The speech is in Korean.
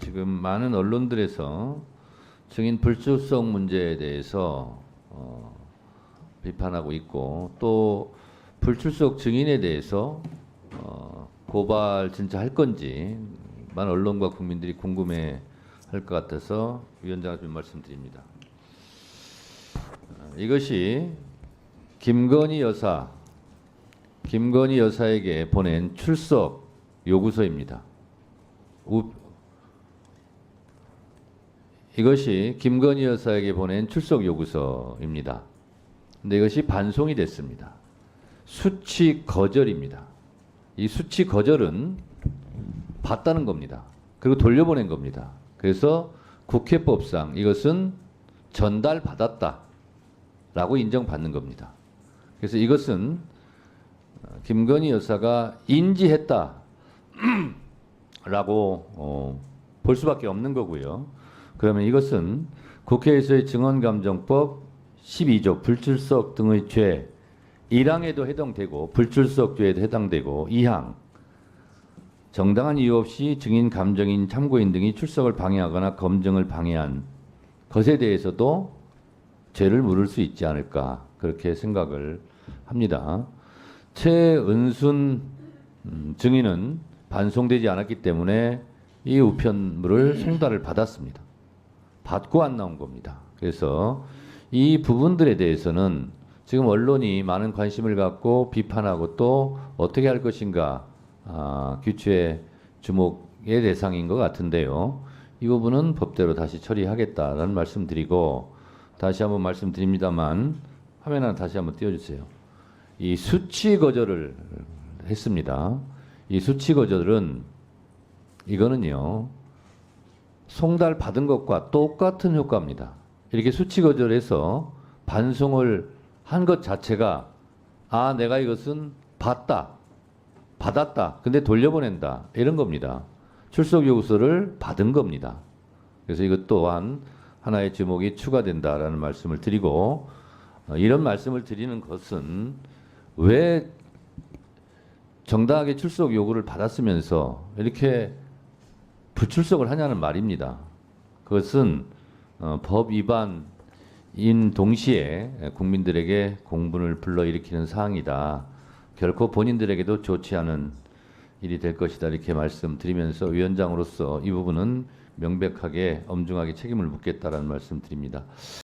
지금 많은 언론들에서 증인 불출석 문제에 대해서 어, 비판하고 있고 또 불출석 증인에 대해서 어, 고발 진짜 할 건지 많은 언론과 국민들이 궁금해 할 것 같아서 위원장한테 말씀드립니다. 어, 이것이 김건희 여사, 김건희 여사에게 보낸 출석 요구서입니다. 우, 이것이 김건희 여사에게 보낸 출석 요구서입니다. 근데 이것이 반송이 됐습니다. 수치 거절입니다. 이 수치 거절은 받다는 겁니다. 그리고 돌려보낸 겁니다. 그래서 국회법상 이것은 전달받았다라고 인정받는 겁니다. 그래서 이것은 어, 김건희 여사가 인지했다라고 어, 볼 수밖에 없는 거고요. 그러면 이것은 국회에서의 증언감정법 12조 불출석 등의 죄 1항에도 해당되고 불출석죄에도 해당되고 2항 정당한 이유 없이 증인, 감정인, 참고인 등이 출석을 방해하거나 검증을 방해한 것에 대해서도 죄를 물을 수 있지 않을까 그렇게 생각을 합니다. 최은순 음, 증인은 반송되지 않았기 때문에 이 우편물을 송달을 받았습니다. 받고 안 나온 겁니다. 그래서 이 부분들에 대해서는 지금 언론이 많은 관심을 갖고 비판하고 또 어떻게 할 것인가 아, 규칙의 주목의 대상인 것 같은데요. 이 부분은 법대로 다시 처리하겠다라는 말씀드리고 다시 한번 말씀드립니다만 화면 하나 다시 한번 띄워주세요. 이 수치 거절을 했습니다. 이 수치 거절은 이거는요. 송달 받은 것과 똑같은 효과입니다. 이렇게 수치 거절해서 반송을 한 것 자체가 아 내가 이것은 받다 받았다 근데 돌려보낸다 이런 겁니다. 출석 요구서를 받은 겁니다. 그래서 이것 또한 하나의 주목이 추가된다라는 말씀을 드리고 어, 이런 말씀을 드리는 것은 왜 정당하게 출석 요구를 받았으면서 이렇게 불출석을 하냐는 말입니다. 그것은 어, 법 위반인 동시에 국민들에게 공분을 불러일으키는 사항이다. 결코 본인들에게도 좋지 않은 일이 될 것이다. 이렇게 말씀드리면서 위원장으로서 이 부분은 명백하게 엄중하게 책임을 묻겠다라는 말씀드립니다.